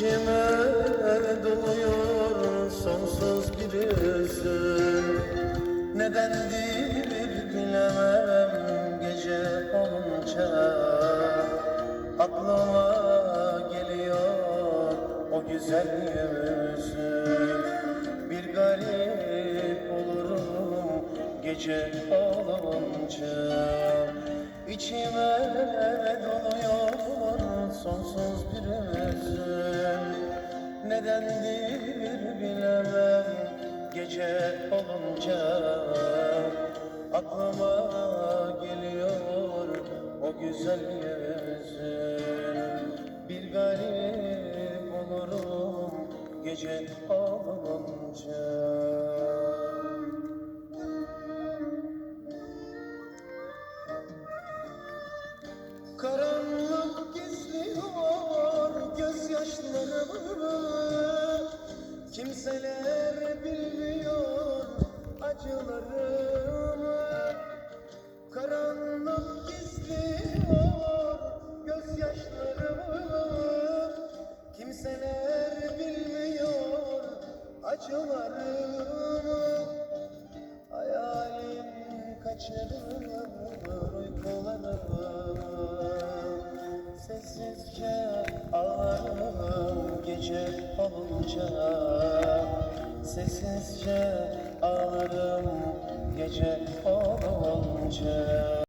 İçime doluyor sonsuz bir üzüm Nedendir bilemem gece olunca? Aklıma geliyor o güzel yüzüm. Bir garip olurum gece olunca. İçime doluyor sonsuz bir üzüm Nedendir bilemem. Gece olunca Aklıma geliyor o güzel yüzün. Bir garip olurum gece olunca. Karanlık gizliyor gözyaşlarımı Kimseler bilmiyor acılarımı. Karanlık gizliyor gözyaşlarımı Kimseler bilmiyor acılarımı. Hayalim kaçırır uykularımı Sessizce olunca Sessizce ağlarım gece olunca